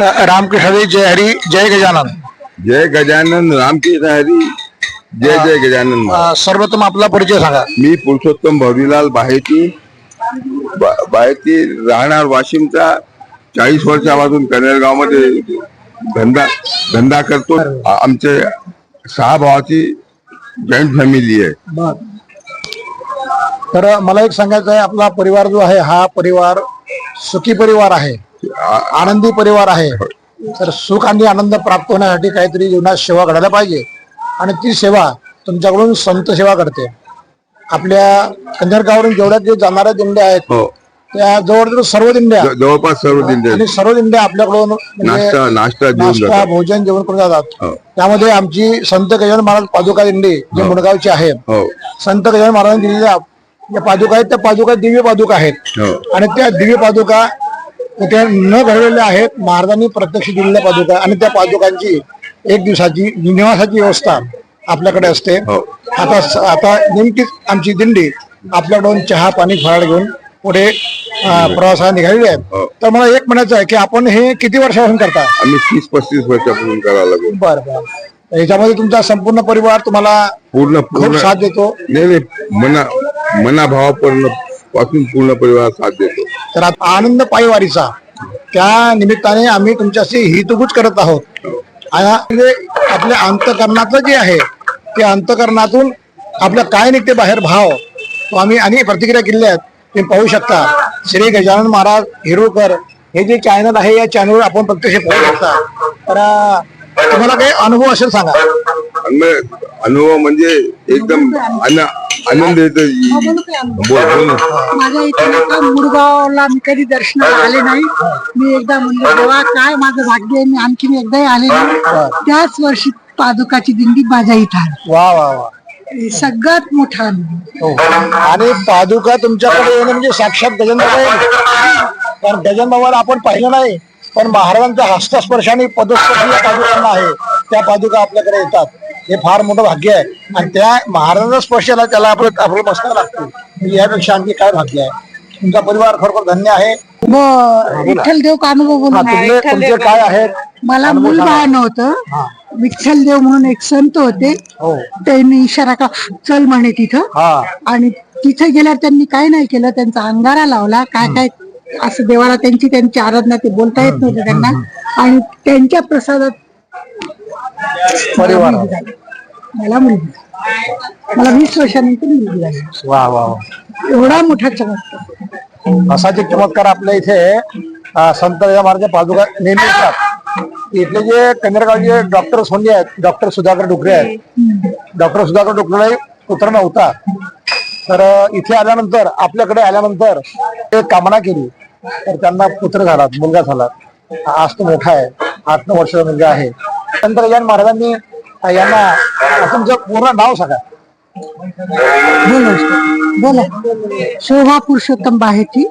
रामकृष्ण हरी जय हरी जय गजानन. जय गजानन रामकृष्ण हरी जय जय गजानन महाराज. अ, सर्वप्रथम आपला परिचय सांगा. मी पुरुषोत्तम भवरीलाल बाहेती बा- बाहेती राहणार वाशिमचा चाळीस वर्षापासून कनेरगावमध्ये धंदा धंदा करतो. आ- आमचे सहा भावाची जॉईंट फॅमिली आहे. तर मला एक सांगायचं आहे आपला परिवार जो आहे हा परिवार सुखी परिवार आहे. आनंदी परिवार आहे. तर सुख आणि आनंद प्राप्त होण्यासाठी काहीतरी जीवनात सेवा घडायला पाहिजे. आणि ती सेवा तुमच्याकडून संत सेवा घडते आपल्या कंदरगावरून जेवढ्या जे जाणाऱ्या दिंड्या आहेत हो. त्या जवळजवळ सर्व दिंड्या जवळपास सर्व दिंडे आणि सर्व दिंड्या आपल्याकडून म्हणजे नाश्ता भोजन जेवण करून जातात. हो. त्यामध्ये आमची संत गजानन महाराज पादुका दिंडी जी मुळगावची आहे. हो. संत गजानन महाराजांनी दिलेल्या ज्या पादुका आहेत त्या पादुका दिव्य पादुका आहेत. हो. आणि त्या दिव्य पादुका त्या न घडवलेल्या आहेत. महाराजांनी प्रत्यक्ष दिलेल्या पादुका आणि त्या पादुकांची एक दिवसाची निवासाची व्यवस्था आपल्याकडे असते. हो. आता आता नेमकीच आमची दिंडी आपल्याकडून चहा पाणी फराळ घेऊन पुढे अं, प्रवासाला निघालेली आहे. हो. तर मला एक म्हणायचं आहे की आपण हे किती वर्षापासून करता? आम्ही तीस पस्तीस वर्षापासून करायला लागलो. बरं बरं. याच्यामध्ये तुमचा संपूर्ण परिवार तुम्हाला पूर्ण खूप साथ देतो? नाही नाही. मना मनाभावापूर्णपासून पूर्ण परिवार साथ देतो. तर आता आनंद पायवारीचा. त्या निमित्ताने आम्ही तुमच्याशी हितगुज करत आहोत. आणि आपल्या अंतकरणातलं जे आहे ते अंतकरणातून आपलं काय निघते बाहेर भाव तो आम्ही आणि प्रतिक्रिया केल्या आहेत तुम्ही पाहू शकता. श्री गजानन महाराज हिरोकर हे जे चॅनल आहे या चॅनलवर आपण प्रत्यक्ष पाहू शकता. तर तुम्हाला काही अनुभव असेल सांगा. अनुभव म्हणजे एकदम आनंद येतो बोल बोल ना. माझ्या इथे आता मुरगावला मी कधी दर्शनाला आले नाही. मी एकदा म्हणलं देवा काय माझं भाग्य आहे? मी आणखीन एकदाही आले नाही. त्याच वर्षी पादुकाची दिंडी माझ्या इथं आली. वा वा वा. हे सगळ्यात मोठा अनुभव. हो. आणि पादुका तुमच्याकडे येणं म्हणजे साक्षात गजानन बाबा आहे. कारण गजानन बाबाला आपण पाहिलं नाही पण महाराजांच्या हस्तस्पर्शाने पदस्पर्श या पादुकांना आहे. त्या पादुका आपल्याकडे येतात. हे फार मोठं भाग्य आहे. आणि त्या महाराजांचा स्पर्शाला त्याला आपलं आपलं बसता लागतं. म्हणजे यापेक्षा आणखी काय भाग्य आहे? तुमचा परिवार खरोखर धन्य आहे. विठ्ठल देव का अनुभव हा, बोलू तुमचे तुमचे काय आहेत? मला मूल. बाळ नव्हतं. विठ्ठल देव म्हणून एक संत होते. हो. त्यांनी इशारा का चल म्हणे तिथं. हा. आणि तिथे गेल्यावर त्यांनी काय नाही केलं. त्यांचा अंगारा लावला. काय काय असं देवाला त्यांची त्यांची आराधना ते बोलता येत नव्हते त्यांना. आणि त्यांच्या प्रसादात परिवार. मला मुलगी. मला वीस वर्षानंतर मुलगी झाली. वा वा वा. एवढा मोठा चमत्कार. असाच चमत्कार आपल्या इथे संत महाराज पादुका नेहमी येतात. इथले जे कन्नडगावचे डॉक्टर सोंडे आहेत डॉक्टर सुधाकर डुकरे आहेत. डॉक्टर सुधाकर डुकरेला पुत्र नव्हता तर इथे आल्यानंतर आपल्याकडे आल्यानंतर ते कामना केली. तर त्यांना पुत्र झाला मुलगा झाला आज तो मोठा आहे. आठ नऊ वर्षाचा मुलगा आहे. या महाराजांनी यांना तुमचं पूर्ण नाव सांगा. बोला बोला. शोभा पुरुषोत्तम बाहेची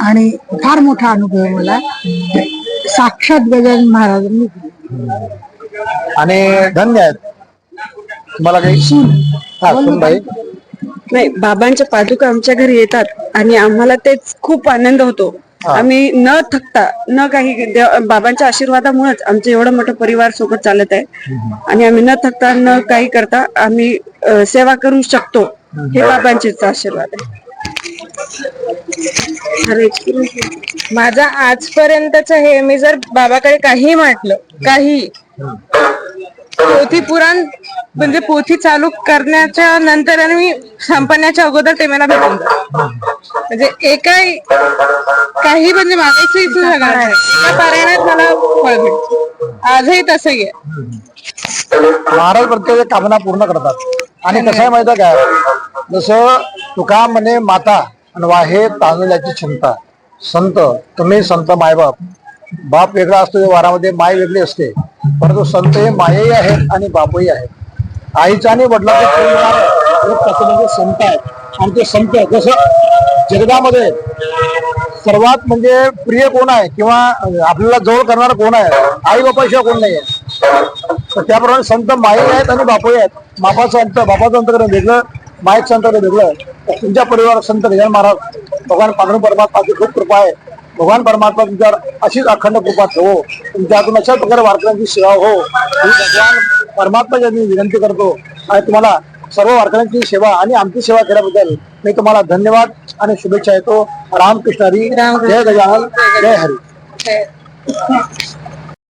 आणि फार मोठा अनुभव मला साक्षात गजानन महाराजांनी. आणि धन्य आहेत. तुम्हाला काही सून. सूनबाई. नाही बाबांच्या पादुका आमच्या घरी येतात आणि आम्हाला तेच खूप आनंद होतो. आम्ही न थकता न काही बाबांच्या आशीर्वादामुळेच आमचं एवढं मोठं परिवार सोबत चालत आहे. आणि आम्ही न थकता न काही करता आम्ही सेवा करू शकतो. हे बाबांचेच आशीर्वाद आहे. माझा आजपर्यंतच हे मी जर बाबाकडे काही म्हटलं काही पोथी पुराण म्हणजे पोथी चालू करण्याच्या नंतर आणि मी संपण्याच्या अगोदर ते मला भेटून म्हणजे एक काही म्हणजे मागायचं सुद्धा सगळं आहे. त्या पारायणात मला फळ भेटतं. आजही तसंही आहे. महाराज प्रत्येक कामना पूर्ण करतात. आणि कसं आहे माहिती काय जसं तुका म्हणे माता आणि वाहे तांदळाची क्षमता संत तुम्ही संत मायबाप. बाप वेगळा असतो वारामध्ये माय वेगळी असते. परंतु संत हे मायही आहेत आणि बापही आहेत. आईचा आणि वडिलांचा प्रेम म्हणजे संत आहेत आणि ते संत जसं जगदामध्ये सर्वात म्हणजे प्रिय कोण आहे किंवा आपल्याला जवळ करणार कोण आहे? आई बापाशिवाय कोण नाही आहे तर त्याप्रमाणे संत माई आहेत आणि बापही आहेत. बापाचं अंत बापाचं अंतकरण वेगळं मायेचं अंतकरण वेगळं. तुमच्या परिवारात संत गजान महाराज भगवान पांडुरंग परमात्माची खूप कृपा आहे. भगवान परमात्मा तुमच्यावर अशीच अखंड कृपा ठेवो. तुमच्यातून अशा प्रकारे वारकऱ्यांची सेवा हो. ही भगवान परमात्मा मी विनंती करतो. आणि तुम्हाला सर्व वारकऱ्यांची सेवा आणि आमची सेवा केल्याबद्दल मी तुम्हाला धन्यवाद आणि शुभेच्छा येतो रामकृष्ण हरी. जय गजानन. जय हरी.